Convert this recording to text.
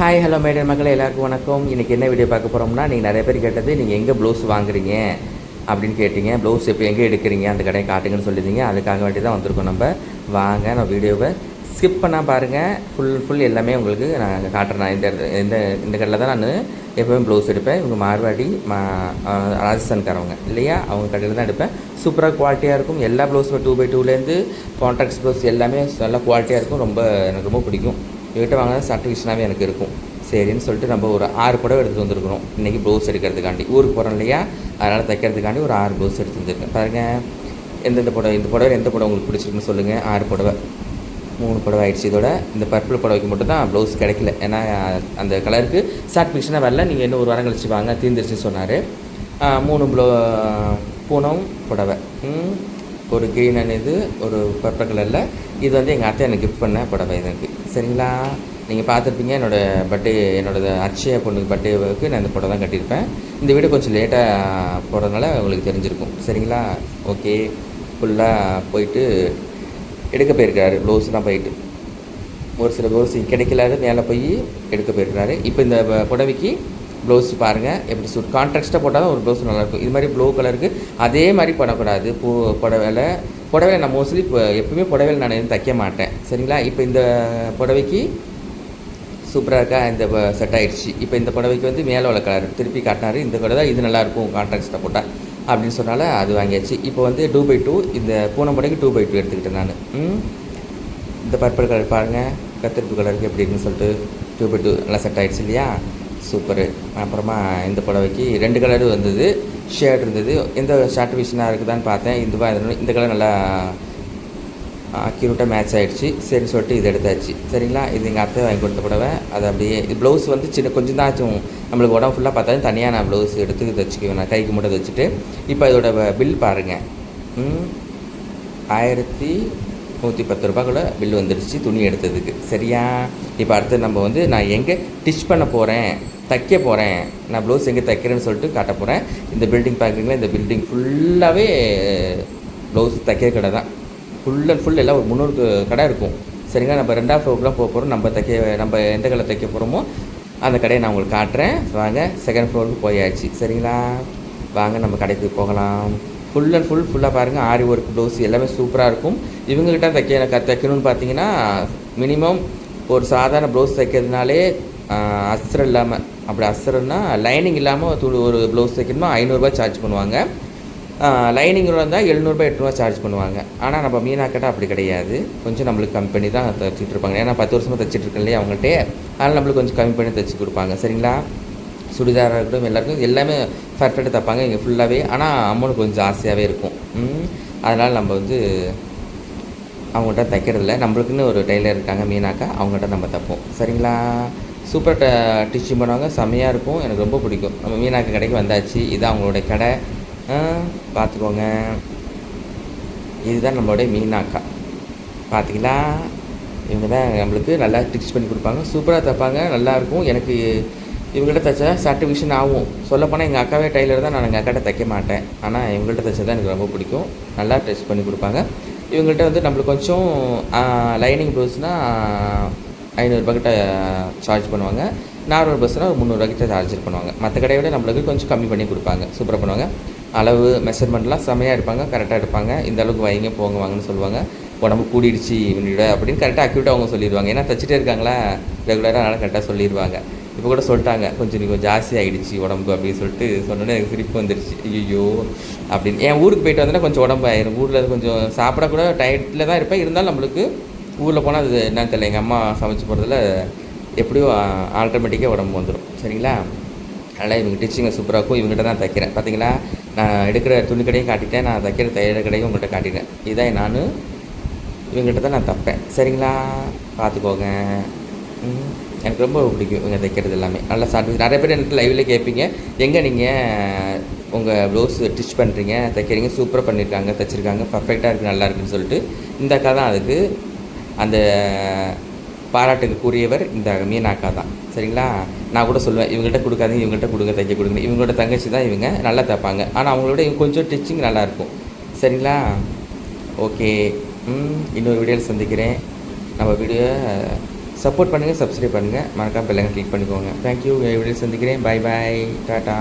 Hi hello madam மக்களே எல்லாருக்கும் வணக்கம். இன்றைக்கி என்ன வீடியோ பார்க்க போகிறோம்னா நீங்கள் நிறைய பேர் கேட்டது நீங்கள் எங்கே ப்ளவுஸ் வாங்குறீங்க? அப்படின்னு கேட்டீங்க. ப்ளவுஸ் இப்போ எங்கே எடுக்கிறீங்க? அந்த கடையை காட்டுங்கன்னு சொல்லியிருந்தீங்க அதுக்காக வேண்டி தான் வந்திருக்கோம் நம்ம. வாங்க நான் வீடியோவை ஸ்கிப் பண்ணால் பாருங்கள் ஃபுல் ஃபுல் எல்லாமே உங்களுக்கு நான் காட்டுறேன். இந்த இந்த இந்த கடையில் தான் நான் எப்போவுமே ப்ளவுஸ் எடுப்பேன். இவங்க மார்வாடி மா ராஜஸ்தான்காரவங்க இல்லையா? அவங்க கடையில் தான் எடுப்பேன். சூப்பராக குவாலிட்டியாக இருக்கும். எல்லா ப்ளவுஸும் டூ பை டூலேருந்து கான்ட்ராக்ட்ஸ் ப்ளவுஸ் எல்லாமே நல்லா குவாலிட்டியாக இருக்கும். ரொம்ப எனக்கு ரொம்ப பிடிக்கும். இவர்கிட்ட வாங்கினா சாட்டிஸ்ஃபேக்ஷனாகவே எனக்கு இருக்கும். சரின்னு சொல்லிட்டு நம்ம ஒரு ஆறு புடவை எடுத்துகிட்டு வந்திருக்கிறோம். இன்றைக்கி ப்ளவுஸ் எடுக்கிறதுக்காண்டி. ஊருக்கு போகிறோம் இல்லையா? அதனால் தைக்கிறதுக்காண்டி ஒரு ஆறு ப்ளவுஸ் எடுத்து வந்துருக்கேன். பாருங்கள் எந்தெந்த புடவை இந்த புடவை எந்த புடவை உங்களுக்கு பிடிச்சிருக்குன்னு சொல்லுங்கள் ஆறு புடவை. மூணு புடவை ஆயிடுச்சு இதோட. இந்த பர்பிள் புடவைக்கு மட்டும் தான் ப்ளவுஸ் கிடைக்கல. ஏன்னா அந்த கலருக்கு சாட்டிஸ்ஃபேக்ஷனாக வரல. நீங்கள் இன்னும் ஒரு வாரம் கழிச்சு வாங்க. தீர்ந்துருச்சுன்னு சொன்னார். மூணு ப்ளோ பூனம் புடவை. ஒரு க்ரீன் அண்ணன் இது ஒரு பர்பிள் கலரில் இது வந்து எங்கள் அத்தை எனக்கு கிஃப்ட் பண்ண புடவை எனக்கு. சரிங்களா? நீங்கள் பார்த்துருப்பீங்க என்னோடய பர்த்டே என்னோடய அச்சய பொண்ணுக்கு பர்த்டேவுக்கு நான் இந்த ஃபோட்டோ தான் கட்டியிருப்பேன். இந்த வீடியோ கொஞ்சம் லேட்டாக போடுறதுனால உங்களுக்கு தெரிஞ்சிருக்கும். சரிங்களா? ஓகே ஃபுல்லாக போயிட்டு எடுக்க போயிருக்காரு. ப்ளவுஸ்லாம் போயிட்டு. ஒரு சில ப்ளவுஸ் கிடைக்கலாது மேலே போய் எடுக்க போயிருக்கிறாரு இப்போ இந்த புடவைக்கு ப்ளவுஸ் பாருங்கள் எப்படி சூட் கான்ட்ராக்டாக போட்டால் தான் ஒரு ப்ளவுஸ் நல்லாயிருக்கும். இது மாதிரி ப்ளூ கலருக்கு அதே மாதிரி பண்ணக்கூடாது. பூ புடவையில் புடவையில் நான் மோஸ்ட்லி இப்போ எப்பவுமே புடவையில் நான் எதுவும் தைக்க மாட்டேன். சரிங்களா? இப்போ இந்த புடவைக்கு சூப்பராக இருக்கா? இந்த செட் ஆகிடுச்சு இப்போ இந்த புடவைக்கு வந்து மேலே உள்ள கலர் திருப்பி காட்டினாரு. இந்த புடவை இது நல்லாயிருக்கும் கான்ட்ராக்டாக போட்டால் அப்படின்னு சொன்னால அது வாங்கியாச்சு. இப்போ வந்து டூ பை டூ இந்த பூனை புடவைக்கு டூ பை டூ எடுத்துக்கிட்டேன் நான். இந்த பர்பிள் கலர் பாருங்கள் கத்திருப்பு கலருக்கு எப்படி இருக்குன்னு சொல்லிட்டு டூ பை டூ நல்லா செட் ஆகிடுச்சு இல்லையா? சூப்பரு அப்புறமா இந்த புடவைக்கு ரெண்டு கலர் வந்தது. ஷேர்ட் இருந்தது. எந்த ஷார்ட் விஷனாக இருக்குதான்னு பார்த்தேன். இதுவாக இந்த இந்த கலர் நல்லா அக்யூரேட்டாக மேட்ச் ஆகிடுச்சு சரின்னு சொல்லிட்டு இது எடுத்தாச்சு. சரிங்களா? இது எங்கள் அத்தை வாங்கி கொடுத்த புடவை. அது அப்படியே இது ப்ளவுஸ் வந்து சின்ன கொஞ்சம் தான் ஆச்சும். நம்மளுக்கு உடம்பு ஃபுல்லாக பார்த்தாலும் தனியாக நான் ப்ளவுஸ் எடுத்து தைச்சிக்குவேன் நான் கைக்கு மட்டும் தைச்சிட்டு இப்போ இதோட பில் பாருங்கள் ஆயிரத்தி நூற்றி பத்து ரூபாய்க்குள்ள பில் வந்துடுச்சு துணி எடுத்ததுக்கு. சரியா? இப்போ அடுத்து நம்ம வந்து நான் எங்கே டிச் பண்ண போகிறேன் தைக்க போகிறேன் நான் ப்ளவுஸ் எங்கே தைக்கிறேன்னு சொல்லிட்டு காட்ட போகிறேன் இந்த பில்டிங் பார்க்குறீங்களா இந்த பில்டிங் ஃபுல்லாகவே ப்ளவுஸ் தைக்கிற கடை தான். ஃபுல் அண்ட் ஃபுல் எல்லாம் ஒரு முந்நூறு கடை இருக்கும். சரிங்களா? நம்ம ரெண்டாவது ஃப்ளோர்லாம் போக போகிறோம் நம்ம தைக்க நம்ம எந்த கடை தைக்க போகிறோமோ அந்த கடையை நான் உங்களுக்கு காட்டுறேன். வாங்க செகண்ட் ஃப்ளோருக்கு போயாச்சு. சரிங்களா? வாங்க நம்ம கடைக்கு போகலாம். ஃபுல் அண்ட் ஃபுல் ஃபுல்லாக பாருங்கள் ஆரி ஒர்க் ப்ளவுஸ் எல்லாமே சூப்பராக இருக்கும். இவங்ககிட்ட தைக்க க தைக்கணும்னு பார்த்தீங்கன்னா மினிமம் ஒரு சாதாரண ப்ளவுஸ் தைக்கிறதுனாலே அஸ்திரம் இல்லாமல் அப்படி அஸ்திரம்னா லைனிங் இல்லாமல் துணி ஒரு ப்ளவுஸ் தைக்கணுமா ஐநூறுரூபா சார்ஜ் பண்ணுவாங்க. லைனிங் இருந்தால் எழுநூறுபா எட்நூறுபா சார்ஜ் பண்ணுவாங்க. ஆனால் நம்ம மீனாக்கிட்ட அப்படி கிடையாது. கொஞ்சம் நம்மளுக்கு கம்மி பண்ணி தான் தைச்சிட்டு இருப்பாங்க. ஏன்னா பத்து வருஷமாக தைச்சிட்டு இருக்கேன் இல்லையா அவங்கள்ட்ட அதனால் நம்மளுக்கு கொஞ்சம் கம்மி பண்ணி தைச்சி கொடுப்பாங்க. சரிங்களா? சுடிதாராக இருக்கட்டும் எல்லாருக்கும் எல்லாமே பர்ஃபெக்டாக தைப்பாங்க இங்கே ஃபுல்லாகவே ஆனால் அமௌண்ட் கொஞ்சம் ஆசையாகவே இருக்கும். அதனால் நம்ம வந்து அவங்கள்ட்ட தைக்கிறதில்ல. நம்மளுக்குன்னு ஒரு டெய்லர் இருக்காங்க மீனாக்கா அவங்கள்ட்ட நம்ம தைப்போம். சரிங்களா? சூப்பர் ட டிச்சிங் பண்ணுவாங்க செம்மையாக இருக்கும். எனக்கு ரொம்ப பிடிக்கும். நம்ம மீனாக்க கடைக்கு வந்தாச்சு. இது அவங்களோட கடை. பார்த்துக்கோங்க இதுதான் நம்மளுடைய மீனாக்கா. பார்த்தீங்களா இவங்க தான் நம்மளுக்கு நல்லா ஸ்டிச் பண்ணி கொடுப்பாங்க. சூப்பராக தைப்பாங்க நல்லாயிருக்கும் எனக்கு இவங்கள்ட்ட தைச்சா சாட்டிஸ்ஃபேக்ஷன் ஆகும். சொல்லப்போனால் எங்கள் அக்காவே டைலர் தான் நான் எங்கள் அக்காட்ட தைக்க மாட்டேன். ஆனால் இவங்கள்ட்ட தைச்சது தான் எனக்கு ரொம்ப பிடிக்கும். நல்லா டெஸ்ட் பண்ணி கொடுப்பாங்க. இவங்கள்ட்ட வந்து நம்மளுக்கு கொஞ்சம் லைனிங் ப்ளவுஸ்னால் ஐநூறுரூபா கிட்ட சார்ஜ் பண்ணுவாங்க. நார்மல் பஸ்னால் ஒரு முந்நூறுரூவா கிட்ட சார்ஜ் பண்ணுவாங்க. மற்ற கடையை விட நம்மளுக்கு கொஞ்சம் கம்மி பண்ணி கொடுப்பாங்க. சூப்பராக பண்ணுவாங்க. அளவு மெஷர்மெண்ட்லாம் செம்மையாக எடுப்பாங்க. கரெக்டாக எடுப்பாங்க. இந்த அளவுக்கு வைங்க போங்க வாங்கன்னு சொல்லுவாங்க. உடம்பு கூடிடுச்சு இவனோட அப்படின்னு கரெக்டாக அக்யூட்டாக அவங்க சொல்லிடுவாங்க. ஏன்னா தச்சுட்டே இருக்காங்களா? ரெகுலராக அதனால் கரெக்டாக சொல்லிடுவாங்க. இப்போ கூட சொல்லிட்டாங்க கொஞ்சம் நீ கொஞ்சம் ஜாஸ்தி ஆகிடுச்சு உடம்பு அப்படின்னு சொல்லிட்டு. சொன்னோன்னே எனக்கு சிரிப்பு வந்துடுச்சு ஐயோ அப்படின்னு. என் ஊருக்கு போயிட்டு வந்தேன்னா கொஞ்சம் உடம்பு ஆயிரும். ஊரில் கொஞ்சம் சாப்பிட கூட டயட்டில் தான் இருப்பேன். இருந்தாலும் நம்மளுக்கு ஊரில் போனால் அது என்னன்னு தெரியல. எங்கள் அம்மா சமைச்சு போகிறதுல எப்படியும் ஆட்டோமேட்டிக்காக உடம்பு வந்துடும் சரிங்களா? அதனால் இவங்க டீச்சிங்கை சூப்பராக இருக்கும். இவங்ககிட்ட தான் தைக்கிறேன். பார்த்தீங்களா நான் எடுக்கிற துணி கடையும் காட்டிட்டேன். நான் தைக்கிற தையல் கடையும் உங்கள்கிட்ட காட்டிட்டேன். இதான் நான் இவங்ககிட்ட தான் நான் தைப்பேன். சரிங்களா? பார்த்துக்கோங்க. எனக்கு ரொம்ப பிடிக்கும் இவங்க தைக்கிறது எல்லாமே. நல்லா சாட்டிஸ் நிறைய பேர் எனக்கு லைவில் கேட்பீங்க. எங்கே நீங்கள் உங்கள் ப்ளவுஸ் ஸ்டிச் பண்ணுறீங்க தைக்கிறீங்க சூப்பராக பண்ணியிருக்காங்க தைச்சிருக்காங்க பர்ஃபெக்டாக இருக்குது நல்லா இருக்குன்னு சொல்லிட்டு இந்த அக்கா தான் அதுக்கு அந்த பாராட்டுக்கு கூறியவர் இந்த மீனா அக்கா தான். சரிங்களா? நான் கூட சொல்லுவேன் இவங்கள்ட்ட கொடுக்காதீங்க இவங்கள்ட்ட கொடுங்க தைக்க கொடுங்க. இவங்களோட தங்கச்சி தான் இவங்க நல்லா தைப்பாங்க. ஆனால் அவங்களோட இவங்க கொஞ்சம் டிச்சிங் நல்லாயிருக்கும் சரிங்களா? ஓகே. இன்னொரு வீடியோவில் சந்திக்கிறேன். நம்ம வீடியோ சப்போர்ட் பண்ணுங்கள் சப்ஸ்கிரைப் பண்ணுங்கள் மறக்காம பெல்லைங்க கிளிக் பண்ணிக்கோங்க. தேங்க்யூ வீடியோ சந்திக்கிறேன். Bye bye tata